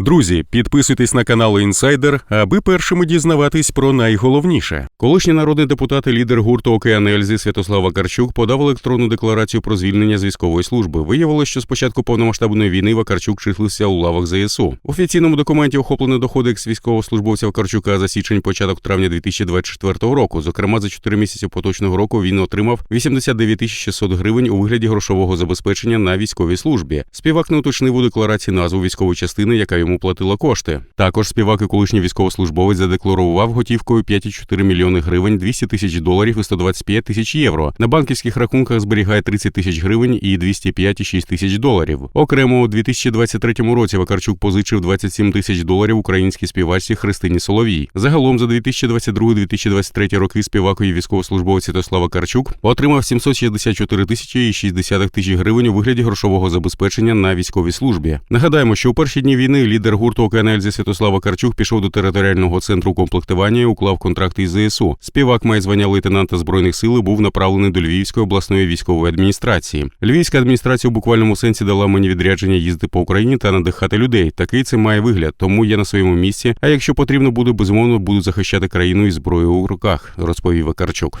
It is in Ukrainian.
Друзі, підписуйтесь на канал Інсайдер, аби першими дізнаватись про найголовніше. Колишній народний депутат і лідер гурту Океан Ельзи Святослав Вакарчук подав електронну декларацію про звільнення з військової служби. Виявилось, що з початку повномасштабної війни Вакарчук числився у лавах ЗСУ. В офіційному документі охоплено доходи екс-військовослужбовця Вакарчука за січень початок травня 2024 року. Зокрема, за 4 місяці поточного року він отримав 89 600 гривень у вигляді грошового забезпечення на військовій службі. Співак не уточнив у декларації назву військової частини, яка йому платила кошти. Також співак і колишній військовослужбовець задекларував готівкою 5,4 мільйони гривень, 200 тисяч доларів і 125 тисяч євро. На банківських рахунках зберігає 30 тисяч гривень і 205,6 тисяч доларів. Окремо у 2023 році Вакарчук позичив 27 тисяч доларів українській співачці Христині Соловій. Загалом за 2022-2023 роки співак і військовослужбовець Святослава Карчук отримав 764 тисячі і 60 тисяч гривень у вигляді грошового забезпечення на військовій службі. Нагадаємо, що у перші дні війни лідер гурту «Океанельзі» Святослава Карчук пішов до територіального центру комплектування і уклав контракт із ЗСУ. Співак має звання лейтенанта збройних сил і був направлений до Львівської обласної військової адміністрації. Львівська адміністрація у буквальному сенсі дала мені відрядження їздити по Україні та надихати людей. Такий це має вигляд, тому я на своєму місці. А якщо потрібно буде, безумовно буду захищати країну із зброєю у руках, розповів Вакарчук.